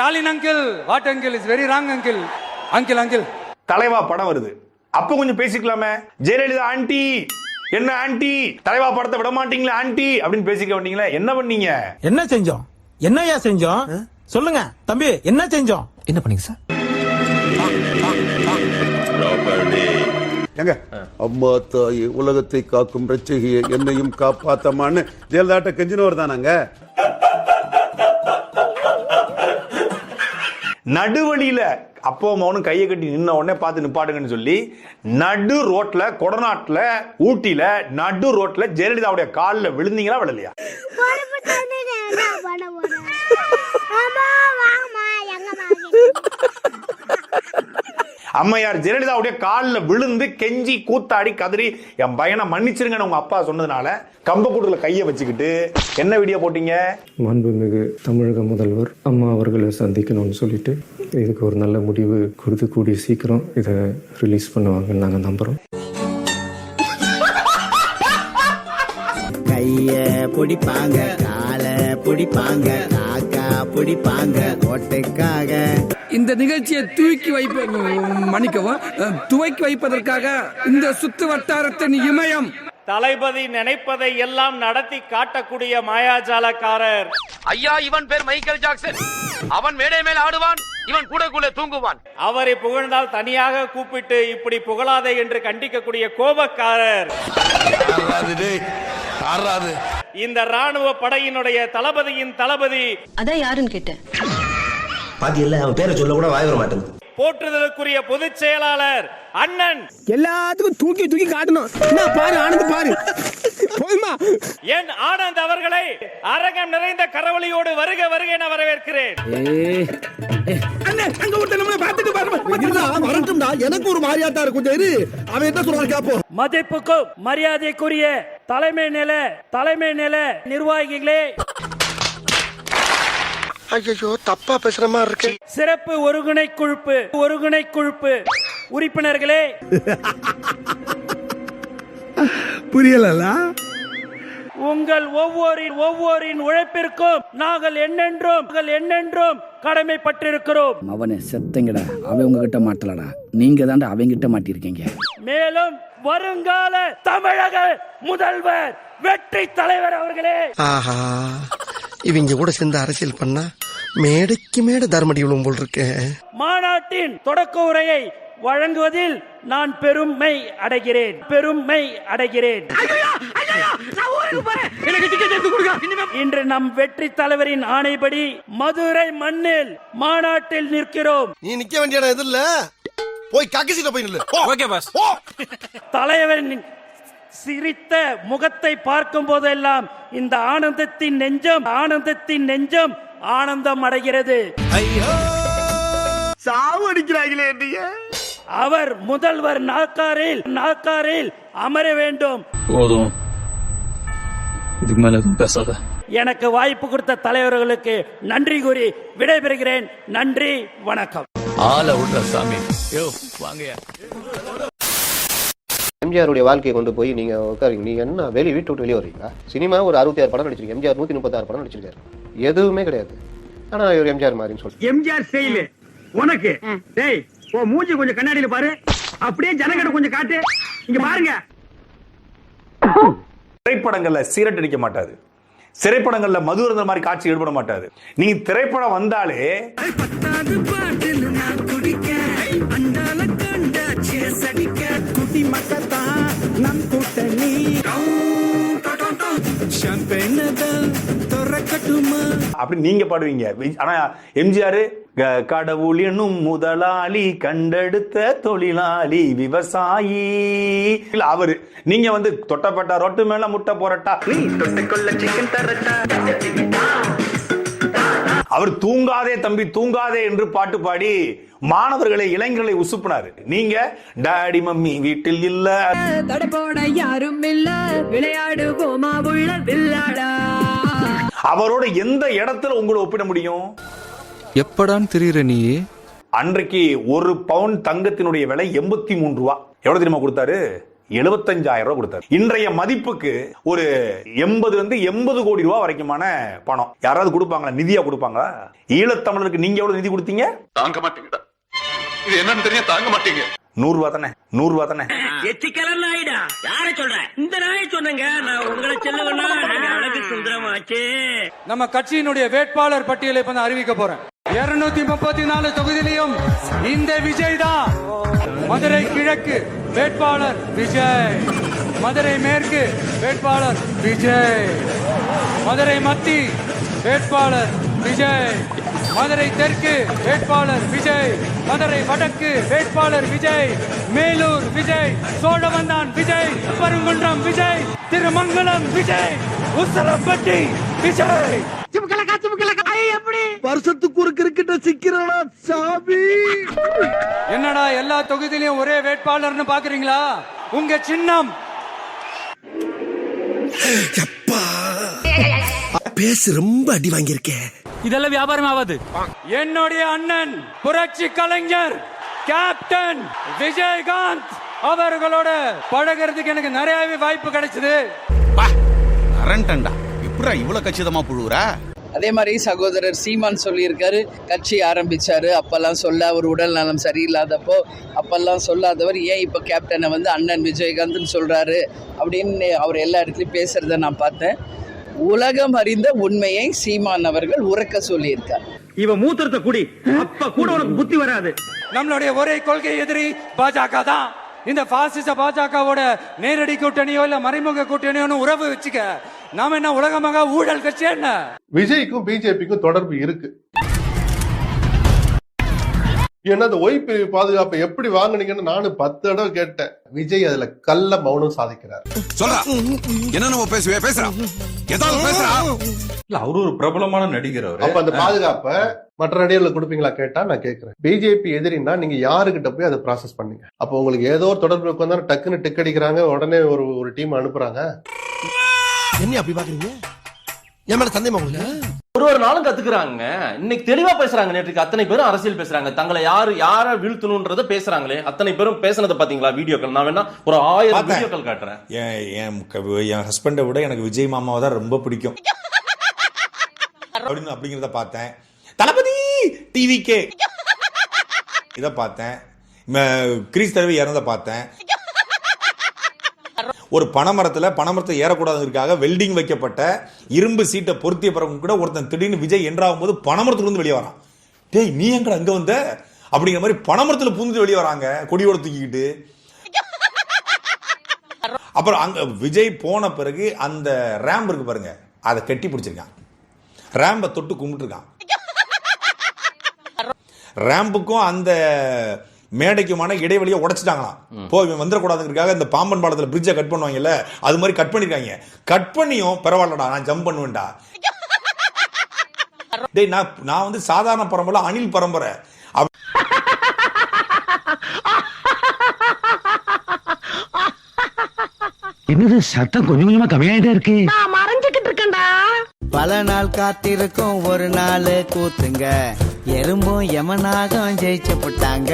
Stalin uncle what uncle is very wrong uncle uncle uncle Thalaivaa படம் வருது. அப்ப கொஞ்சம் பேசிக்கலாமே. ஜெயலலிதா ஆண்டி என்ன ஆண்டி தலைவா படத்தை விட மாட்டீங்களா ஆண்டி அப்படின்னு பேசிக்க வந்தீங்களா என்ன பண்ணீங்க? என்ன செஞ்சோம்? என்னய்யா செஞ்சோம்? சொல்லுங்க தம்பி என்ன செஞ்சோம்? என்ன பண்ணீங்க சார்? ஏங்க அம்மா தாயே உலகத்தை காக்கும் ரட்சகியே என்னையும் காப்பாத்தமான்னு ஜெயலலிதாட்ட கெஞ்சினவர் தானாங்க? நடுவழியில் அப்போ மௌனும் கையை கட்டி நின்ன உடனே பார்த்து நிப்பாட்டுங்கன்னு சொல்லி நடு ரோட்ல கொடநாட்டில் ஊட்டியில நடு ரோட்ல ஜெயலலிதாவுடைய காலில் விழுந்தீங்களா விழலையா? ஆமா வாங்கம்மா எங்கம்மா? அம்மையார் ஜெயலலிதாவுடைய காலில் விழுந்து கெஞ்சி கூத்தாடி கதறி என் பையனை மன்னிச்சிருங்கன்னு உங்க அப்பா சொன்னதுனால கம்பக்கூட்டுல கையை வச்சுக்கிட்டு என்ன வீடியோ போட்டீங்க? மாண்புமிகு தமிழக முதல்வர் அம்மா அவர்களை சந்திக்கணும்னு சொல்லிட்டு இதுக்கு ஒரு நல்ல முடிவு கொடுத்து கூடிய சீக்கிரம் இதை ரிலீஸ் பண்ணுவாங்கன்னு நாங்கள் நம்புகிறோம் கைய பிடிப்பாங்க கால பிடிப்பாங்க பிடிப்பாங்க கோட்டைக்காக. இந்த நிகழ்ச்சியை தூக்கி வைப்ப மன்னிக்கவும். துவக்கி வைப்பதற்காக இந்த சுத்து வட்டாரத்தின் இமயம். தளபதி நினைப்பதை எல்லாம் நடத்தி காட்டக்கூடிய மாயாஜாலக்காரர். ஐயா இவன் பேர் மைக்கேல் ஜாக்சன். அவன் மேடை மேல் ஆடுவான் இவன் கூட தூங்குவான். அவரை புகழ்ந்தால் தனியாக கூப்பிட்டு இப்படி புகழாதே என்று கண்டிக்கக்கூடிய கோபக்காரர். இந்த ராணுவ படையினுடைய தளபதியின் தளபதி. அதான் யாருன்னு கேட்டேன். பாத்தியில்ல அவன் பேரை சொல்ல கூட வாய் வர மாட்டேங்குது. போற்றுதலுக்குரிய பொதுச் செயலாளர் அண்ணன். எல்லாத்துக்கும் தூக்கி தூக்கி காட்டணும். என்ன பாரு ஆனந்த் பாரு. போதுமா? என் ஆனந்த் அவர்களை அரங்கம் நிறைந்த கரவொலியோடு வருக வருக என வரவேற்கிறேன். அண்ணே அங்க ஒருத்தன் நம்மள பார்த்துட்டு பாரு வரட்டும்டா. எனக்கு ஒரு மாதிரியாட்டா இருக்கும். கொஞ்சம் இரு அவன் என்ன சொல்றான் கேப்போம். மதிப்புக்கும் மரியாதைக்குரிய தலைமை நில தலைமை நில நிர்வாகிகளே. ஐயோ தப்பா பேசுற மாதிரி இருக்கு. சிறப்பு ஒருங்கிணை குழுப்பு ஒருங்கிணை குழுப்பு. உறுப்பினர்களே. புரியலல்ல? உங்கள் ஒவ்வொரின் ஒவ்வொரின் உழைப்பிற்கும் நாங்கள் என்னென்றும் நாங்கள் என்னென்றும் கடமைப்பட்டிருக்கிறோம். அவனை செத்தங்கடா. அவன் உங்ககிட்ட மாட்டலடா. நீங்க தாண்டா அவங்கிட்ட மாட்டிருக்கீங்க மேலும் வருங்கால தமிழக முதல்வர் வெற்றி தலைவர் அவர்களே. ஆஹா இவங்க கூட சேர்ந்து அரசியல் பண்ணா மேடைக்கு மேடை தர்மடி விழும் போல் இருக்கேன் மாநாட்டின் தொடக்க உரையை வழங்குவதில் நான் பெருமை அடைகிறேன் பெருமை அடைகிறேன். இன்று நம் வெற்றி தலைவரின் ஆணைப்படி மதுரை மண்ணில் மாநாட்டில் நிற்கிறோம். நீ நிக்க வேண்டிய இடம் எது இல்ல? போய் கக்கசிட்ட போய் நில்லு. ஓகே பாஸ் தலைவரின் சிரித்த முகத்தை பார்க்கும் போதெல்லாம் இந்த ஆனந்தத்தின் நெஞ்சம் ஆனந்தத்தின் நெஞ்சம் ஆனந்தம் அடைகிறது. சாவு அடிக்கிறாங்களே நீங்க அவர் முதல்வர் நாற்காரில் நாற்காரில் அமர வேண்டும். போதும். இதுக்கு மேல எதுவும் பேசாத. எனக்கு வாய்ப்பு கொடுத்த தலைவர்களுக்கு நன்றி கூறி விடைபெறுகிறேன். நன்றி வணக்கம். ஆள விடுற சாமி. யோ வாங்கயா எம்ஜிஆருடைய வாழ்க்கையை கொண்டு போய் நீங்க உட்காருங்க. நீங்க என்ன வெளியே வீட்டு விட்டு வெளியே வரீங்களா சினிமா ஒரு அறுபத்தி ஆறு படம் நடிச்சிருக்கீங்க. எம்ஜிஆர் நூத்தி முப்பத்தாறு படம் நடிச்சிருக்காரு. எதுவுமே கிடையாது. ஆனா இவர் எம்ஜிஆர் மாதிரின்னு சொல்றேன் எம்ஜிஆர் ஸ்டைல் உனக்கு. டேய் ஓ மூஞ்சி கொஞ்சம் கண்ணாடியில பாரு. அப்படியே ஜனங்கட கொஞ்சம் காட்டு. இங்க பாருங்க. திரைப்படங்கள்ல சீரட் அடிக்க மாட்டாது திரைப்படங்கள்ல மது இருந்த மாதிரி காட்சி ஈடுபட மாட்டாது நீங்க திரைப்படம் வந்தாலே அண்டால கண்ட சேஸ் அடிக்க குட்டி மக்கத்தான் நம் கூட்டணி. ஷாம்பேன் திறக்கட்டுமா அப்படி நீங்க பாடுவீங்க. ஆனா எம்ஜிஆர் கடவுள் என்னும் முதலாளி கண்டெடுத்த தொழிலாளி விவசாயி. இல்ல அவரு. நீங்க வந்து தொட்டப்பட்டா ரொட்டு மேல முட்டை போறட்டா? அவர் தூங்காதே தம்பி தூங்காதே என்று பாட்டு பாடி மாணவர்களை இளைஞர்களை உசுப்பினாரு. நீங்க டாடி மம்மி வீட்டில் இல்ல. தடபோட யாரும் இல்ல. விளையாடுவோமா உள்ள வில்லாடா. அவரோட எந்த இடத்துல உங்களை ஒப்பிட முடியும்? எப்படான்னு தெரியுற நீ அன்றைக்கு ஒரு பவுன் தங்கத்தினுடைய விலை எண்பத்தி மூன்று ரூபா. எவ்வளவு தெரியுமா கொடுத்தாரு? எழுபத்தஞ்சாயிரம் ரூபாய் கொடுத்தாரு. இன்றைய மதிப்புக்கு ஒரு எண்பது வந்து எண்பது கோடி ரூபாய் வரைக்குமான பணம். யாராவது கொடுப்பாங்களா? நிதியா கொடுப்பாங்களா? ஈழத்தமிழருக்கு நீங்க எவ்வளவு நிதி கொடுத்தீங்க? தாங்க மாட்டீங்கடா. இது என்னன்னு தெரியும் தாங்க மாட்டீங்க. நூறு ரூபா தானே? நூறு ரூபா தானே? எச்சிக்கலர் நாயிடா யார சொல்ற? இந்த நாயை சொன்னங்க. நான் உங்களை செல்லவனா? அழகு சுந்தரமாச்சே. நம்ம கட்சியினுடைய வேட்பாளர் பட்டியலை இப்ப நான் அறிவிக்க போறேன். இருநூத்தி முப்பத்தி நாலு தொகுதியிலையும் இந்த விஜய் தான் மதுரை கிழக்கு. வேட்பாளர் விஜய். மதுரை மேற்கு வேட்பாளர் விஜய். மதுரை மத்தி வேட்பாளர் விஜய். மதுரை தெற்கு வேட்பாளர் விஜய். மதுரை வடக்கு வேட்பாளர் விஜய். மேலூர் விஜய். சோழவந்தான் விஜய். பருங்குன்றம் விஜய். திருமங்கலம் விஜய். உசலப்பட்டி விஜய். வருஷத்துக்கு ஒரு கிரிக்கெட்ட சிக்கிறானா சாமி? என்னடா எல்லா தொகுதியிலும் ஒரே வேட்பாளர்னு பாக்குறீங்களா? உங்க சின்னம். பேசு ரொம்ப அடி வாங்கியிருக்கேன் இதெல்லாம் வியாபாரம் ஆகாது. என்னுடைய அண்ணன் புரட்சி கலைஞர் கேப்டன் விஜயகாந்த் அவர்களோட பழகிறதுக்கு எனக்கு நிறையவே வாய்ப்பு கிடைச்சது. அரண்டா எப்படா இவ்வளவு கச்சிதமா புழுவுறா? அதே மாதிரி சகோதரர் சீமான் சொல்லியிருக்காரு கட்சி ஆரம்பிச்சாரு. அப்பெல்லாம் சொல்ல அவர் உடல் நலம் சரியில்லாதப்போ அப்பெல்லாம் சொல்லாதவர் ஏன் இப்போ கேப்டனை வந்து அண்ணன் விஜயகாந்த்னு சொல்றாரு அப்படின்னு அவர் எல்லா இடத்துலையும் பேசுறத நான் பார்த்தேன். உலகம் அறிந்த உண்மையை சீமான் அவர்கள் உறக்க சொல்லியிருக்கார். இவன் மூத்திரத்தை குடி அப்ப கூட உனக்கு புத்தி வராது. நம்மளுடைய ஒரே கொள்கை எதிரி பாஜக தான். இந்த பாசிச பாஜகவோட நேரடி கூட்டணியோ இல்ல மறைமுக கூட்டணியோன்னு உறவு வச்சுக்க நாம என்ன உலகமாக ஊழல் கட்சி என்ன? விஜய்க்கும் பிஜேபிக்கும் தொடர்பு இருக்கு. ஏன்னா அந்த ஒய் பிரிவு பாதுகாப்பை எப்படி வாங்குனீங்கன்னு நானும் பத்து தடவை கேட்டேன். விஜய் அதுல கள்ள மௌனம் சாதிக்கிறார். சொல்றா. என்ன நம்ம பேசுவே? பேசுறா. ஏதாவது பேசுறா. இல்ல அவரு ஒரு பிரபலமான நடிகர் அவரு. அப்ப அந்த பாதுகாப்பை மற்ற நடிகர்கள் கொடுப்பீங்களா கேட்டா நான் கேட்கிறேன் பிஜேபி எதிரின்னா நீங்க யாருகிட்ட போய் அதை ப்ராசஸ் பண்ணீங்க? அப்போ உங்களுக்கு ஏதோ ஒரு தொடர்பு உட்காந்தா டக்குன்னு டிக் அடிக்கிறாங்க உடனே ஒரு ஒரு டீம் அனுப்புறாங்க. என்ன அப்படி பாக்குறீங்க? என் மேல சந்தேகமா உங்களுக்கு? ஒரு ஒரு நாளும் கத்துக்கிறாங்க. இன்னைக்கு தெளிவா பேசுறாங்க நேற்றுக்கு. அத்தனை பேரும் அரசியல் பேசுறாங்க. தங்களை யாரு யார வீழ்த்தணும்ன்றத பேசுறாங்களே. அத்தனை பேரும் பேசுனதை பாத்தீங்களா வீடியோக்கள்? நான் வேணா ஒரு ஆயிரம். வீடியோக்கள் காட்டுறேன். என் என் க- என் ஹஸ்பண்டை விட எனக்கு விஜய் மாமாவை தான் ரொம்ப பிடிக்கும். அப்படின்னு அப்படிங்கிறத பார்த்தேன் தளபதி டிவிக்கே இதை பார்த்தேன் ம- கிரீஸ் தடவை இறந்த பார்த்தேன் ஒரு பனைமரத்தில் பனைமரத்தை ஏறக்கூடாதுக்காக வெல்டிங் வைக்கப்பட்ட இரும்பு சீட்டை பொருத்திய பிறகு கூட ஒருத்தன் திடீர்னு விஜய் என்றாகும் போது பனைமரத்துலேருந்து வெளியே வரான். டேய் நீ எங்கடா அங்கே வந்த? அப்படிங்கிற மாதிரி பனைமரத்தில் புகுந்து வெளியே வராங்க கொடியோட தூக்கிக்கிட்டு. அப்புறம் அங்க விஜய் போன பிறகு அந்த ரேம்ப் இருக்கு பாருங்க அதை கட்டி பிடிச்சிருக்கான். ரேம்பை தொட்டு கும்பிட்டுருக்கான். ரேம்புக்கும் அந்த மேடைக்குமான இடைவெளியை உடைச்சிட்டாங்களாம். போ இவன் வந்துடக்கூடாதுங்கிறதுக்காக இந்த பாம்பன் பாலத்தில் பிரிட்ஜை கட் பண்ணுவாங்கல்ல அது மாதிரி கட் பண்ணிருக்காங்க. கட் பண்ணியும் பரவாயில்லடா நான் ஜம்ப் பண்ணுவேன்டா. டேய் நான் நான் வந்து சாதாரண பரம்பரை அனில் பரம்பரை. என்னது சத்தம் கொஞ்சம் கொஞ்சமா கம்மியாயிட்டே இருக்கு. நான் மறைஞ்சுக்கிட்டு இருக்கேன்டா. பல நாள் காத்திருக்கும் ஒரு நாள் கூத்துங்க. எறும்பும் யமனாகம் ஜெயிச்சு போட்டாங்க